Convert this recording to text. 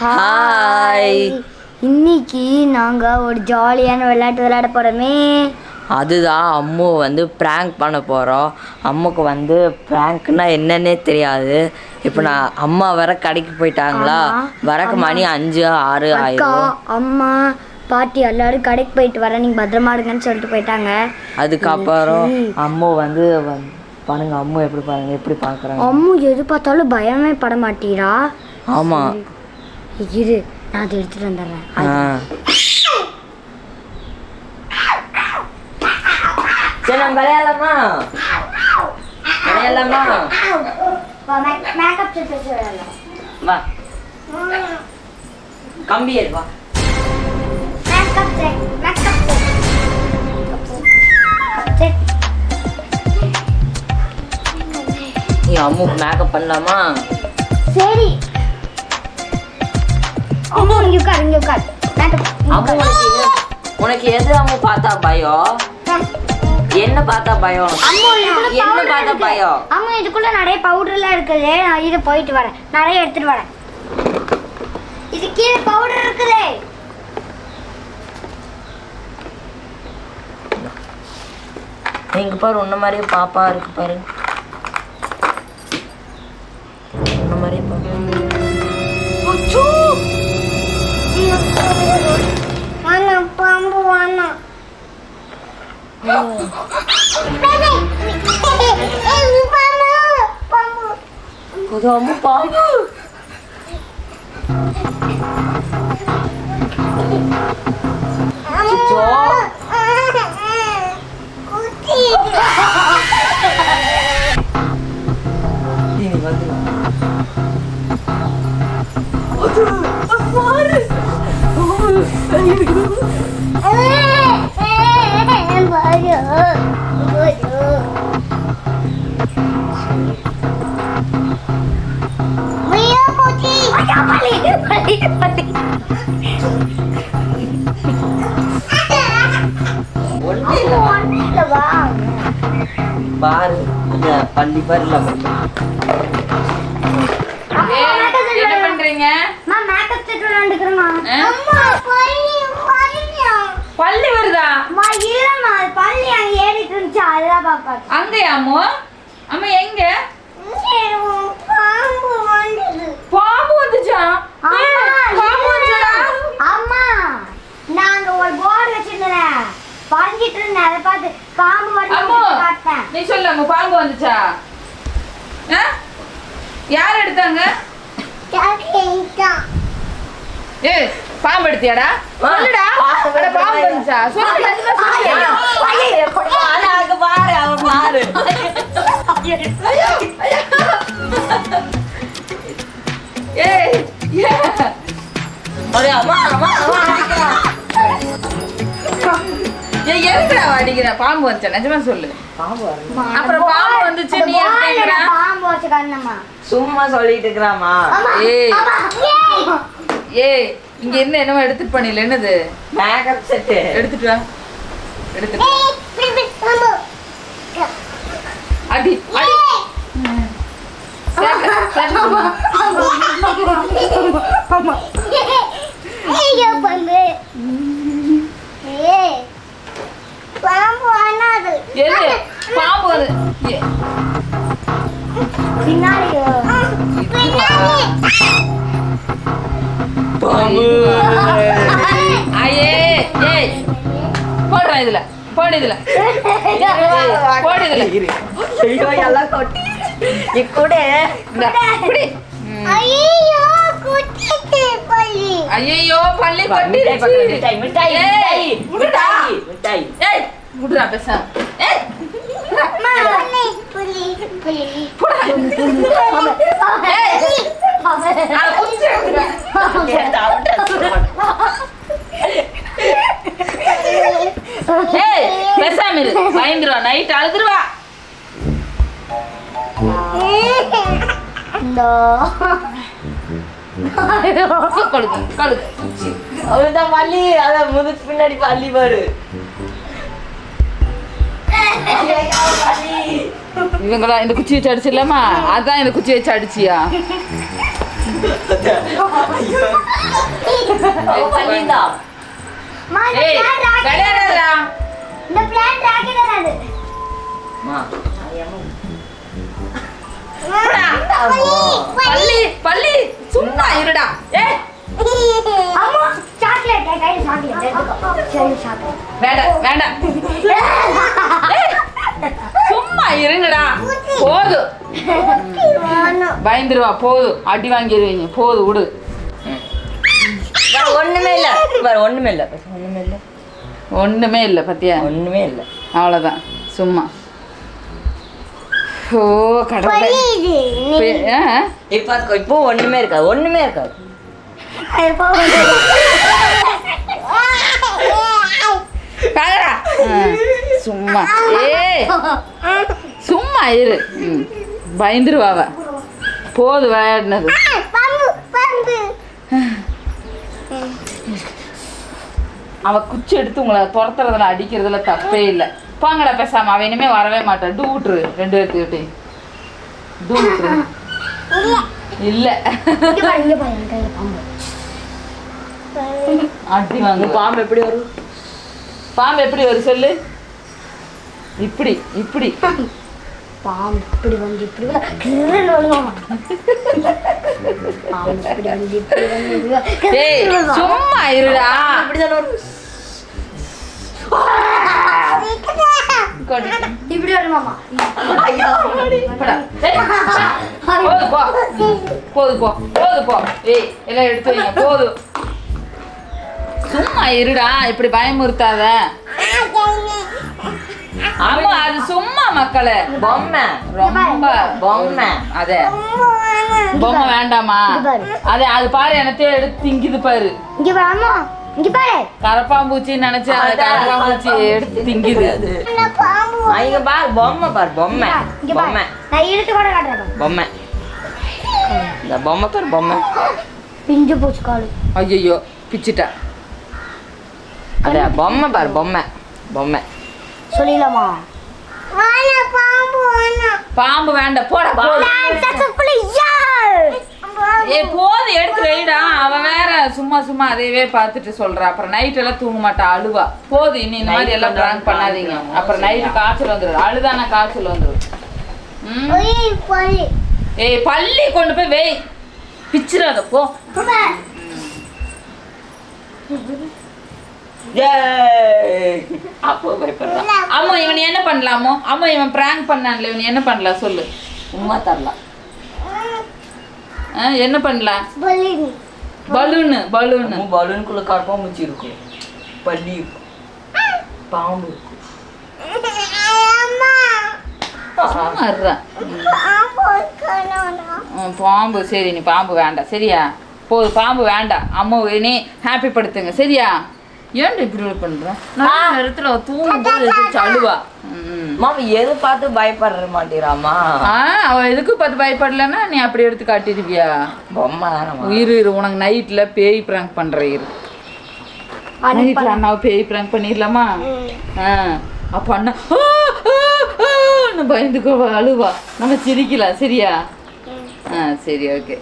Hi இன்னைக்கு நாங்க ஒரு ஜாலியான விளையாட்டு விளையாட போறோமே. அதுதான் அம்மு வந்து ப்ராங்க் பண்ண போகிறோம் அம்முக்கு வந்து ப்ராங்க்னா என்னன்னே தெரியாது. இப்போ நான் அம்மா வர கடைக்கு போயிட்டாங்களா. வரக்கு மணி அஞ்சு ஆறு ஆயிரும். அம்மா பாட்டி எல்லாரும் கடைக்கு போயிட்டு வரேன் நீங்க பத்திரமா இருங்கன்னு சொல்லிட்டு போயிட்டாங்க. அதுக்கப்புறம் அம்மு வந்து வந்து- பாருங்க அம்மு எப்படி பாருங்க எப்படி பார்க்குறாங்க அம்மு எது பார்த்தாலும் பயமே பட மாட்டீரா ஆமாம் இரு நான் அதை எடுத்துட்டு வந்துடுறேன். சரி நம்ம விளையாடலாமா? விளையாடலாமா? மேக்கப் செட் வச்சு விளையாடலாம். வா. கம்பி எடு வா. மேக்கப் செட் மேக்கப் செட் நீ அம்முக்கு மேக்கப் பண்ணலாமா? சரி. அம்மா இங்க உட்கார் இங்க உட்கார். அம்மு உனக்கு எது- உனக்கு எது அம்மு பார்த்தா பயம்? என்ன பார்த்தா பயம்? அம்மா என்ன பார்த்தா. பயம்? அம்மா இதுக்குள்ள நிறைய பவுடர்லாம் இருக்குது நான் இது போயிட்டு வரேன். நிறைய எடுத்துட்டு வரேன். இது கீழே பவுடர் இருக்குது. நீங்க பாரு உன்ன மாதிரியே பாப்பா இருக்கு பாரு. உன்ன மாதிரியே பாப்பா. வேணாம் பாம்பு வேணாம் அது அம்மு பாம்பு அச்சோ. நீ வந்து ஒண்ணு இல்ல பாரு இந்த பள்ளி பாரு பள்ளி என்ன பண்றீங்க மேக்கப் செட் விளையாண்டுக்கிறேம்மா ஆ? அம்மா பள்ளி பள்ளி பள்ளி வருதா அம்மா இல்லம்மா அது பள்ளி அங்க பாப்பா அங்கயா அம்மு? அம்மா எங்க? பாம்பு வந்தது. பாம்பு வந்துச்சா? பாம்பு வந்துச்சா? அம்மா நாங்க ஒரு போர்டு வச்சிருந்தேன். வரைஞ்சிட்டு இருந்தேன். அதை பார்த்து பாம்பு வந்து பார்த்தேன். நீ சொல்லு அம்மு பாம்பு வந்துச்சா? யார் எடுத்தாங்க? ஏய் பாம்பு எடுத்தியாடா? சொல்லுடா. அட பாம்பு வந்துச்சா? சொல்லு நிஜமா சொல்லு. அங்க பாரு? பாரு. ஏய் ஏய். ஒரே அம்மா அம்மா அம்மா அடிக்கிறான். ஏய் எதுக்குடா அடிக்கிற? பாம்பு வந்துச்சா? நிஜமா சொல்லு. பாம்பு. அப்புறம் பாம்பு வந்துச்சு நீ பாம்பு சும்மா சொல்லிட்டு இருக்கிறாமா ஏய். ஏய் இங்க என்ன என்னமோ எடுத்துட்டு பண்ணில என்னது? மேக்கப் செட்டு எடுத்துட்டு வா. எடுத்துட்டு வா. அடி அடி. பாம்பு வராது எது? பாம்பு ஏ, பின்னாடி. போடுறேன் இதுல போடு இதுல. போடு இதுல. ஐயோ எல்லாம் கொட்டி. நீ கூட. இந்தா, இப்படி ஐயோ குட்டிட்டு பள்ளி. ஐயோ பள்ளி மிட்டாய் பக்கம், கொட்டிடுச்சு மிட்டாய் மிட்டாய் ஏய், மிட்டாய் விடுடா. மிட்டாய் மிட்டாய். ஏய் விடுடா பேசாம. ஏய் பள்ளி பள்ளி பள்ளி ஏய் அட, குச்சி எடுத்துட்டு வா. கேட்டா அவன்கிட்ட சொல்ல மாட்டேன். ஏய் பேசாம இரு பயந்துருவா நைட் அழுதுருவா. பள்ளி அதான் முதுக்கு பின்னாடி பள்ளி பாரு இவங்களா இந்த குச்சி வச்சு அடிச்சிடலாமா? அதான் இந்த குச்சி வச்சு அடிச்சியா? ஐயோ. வேண்டாம். சும்மா இருங்கடா. போதும் பயந்துருவா போதும் அடி வாங்கிடுவீங்க. போதும் விடு. ஒண்ணுமே இல்ல. வேற ஒண்ணுமே இல்ல. ஒண்ணுமே இல்ல. ஒண்ணுமே இல்லை பத்தியா? ஒண்ணுமே இல்ல. அவ்வளோதான் சும்மா. ஓ கடவுளே? இப்ப இப்போ ஒண்ணுமே இருக்காது. ஒண்ணுமே இருக்காது. சும்மா. ஏய் சும்மா இரு. ம் பயந்துருவாவ போது விளையாடினது. பம்பு, பம்பு. அவ குச்சி எடுத்து உங்களை துரத்துறதுல அடிக்கிறதுல தப்பே இல்லை. பாங்கடா பேசாம. அவ இனிமே வரவே மாட்டான் டூ விட்டுரு ரெண்டு பேர்த்துக்கிட்டே டூ விட்டுரு. இல்ல. அடி வாங்க. பாம்பு எப்படி வரும்? பாம்பு எப்படி வரும் சொல்லு? இப்படி இப்படி. பாம்பு இப்படி வந்து இப்படி. சும்மா இருடா. அப்படிதானே வரும். கொடு. இப்படி வருமாமா போது போ போது போ. போது போ. ஏய் எல்லாம் எடுத்து வைங்க. போது சும்மா இருடா இப்படி பயமுறுத்தாத. ஆமா அது சும்மா மக்களே. பொம்மை. ரொம்ப பொம்மை. அதே. பொம்மை வேண்டாமா. அதே அது பாரு எனத்தையும் எடுத்து திங்குது பாரு. இங்க அம்மா இங்க பாரு கரப்பாம்பூச்சி நினைச்சு அந்த கரப்பாம்பூச்சி எடுத்து திங்குது. அது இங்க பாரு பொம்மை பாரு பொம்மை. பொம்மை. நான் இழுத்து கூட காட்டுறேன் பொம்மை. இந்த பொம்மை பாரு பொம்மை. பிஞ்சு போச்சு காலு. ஐயோ பிச்சுட்டா அதே பொம்மை பாரு பொம்மை. பொம்மை. சொல்லிடலாமா? பாம்பு பாம்பு வேண்டாம் போடா. ஏ போதும் எடுத்து வைடா. அவன் வேற சும்மா சும்மா அதையவே பார்த்துட்டு சொல்றா. அப்புறம் நைட் எல்லாம் தூங்க மாட்டா அழுவா. போதும் இனி இந்த மாதிரி எல்லாம் பிராங்க் பண்ணாதீங்க அப்புறம் நைட்டு காய்ச்சல் வந்துடும் அழுதானா காய்ச்சல் வந்துடும் ம்? ஏய் பள்ளி கொண்டு போய் வெய் பிச்சிடாத போ ஏய் அப்போ பயப்படுறான் அம்மா இவன் என்ன பண்ணலாமோ அம்மா? இவன் பிராங்க் பண்ணான்ல இவன் என்ன பண்ணலாம் சொல்லு. சும்மா தரலாம். ஆ, என்ன பண்ணலாம்? பலூனு. பலூனு பலூனுக்குள்ள கரப்பாம்பூச்சி இருக்கும். பல்லி இருக்கும். பாம்பு இருக்கும். பாம்பு சரி நீ பாம்பு வேண்டாம். சரியா? போது பாம்பு வேண்டாம். அம்மா நீ ஹாப்பி படுத்துங்க. சரியா? ஏன்டா இப்படி பண்ற நான் நேரத்துல தூங்கும் போது எந்திரிச்சு அழுவா. மாமா எது பார்த்து பயப்பட மாட்டேறாமா ஆ அவ எதுக்கு பார்த்து பயப்படலன்னா நீ அப்படி எடுத்து காட்டிடுவியா பொம்மை உயிர் இரு உனக்கு நைட்ல பேய் பிராங்க் பண்ற இரு நைட்ல அண்ணாவை பேய் பிராங்க் பண்ணிடலாமா ஆ அப்ப அண்ணா பயந்துக்கோ அழுவா நம்ம சிரிக்கலாம் சரியா ஆ சரி ஓகே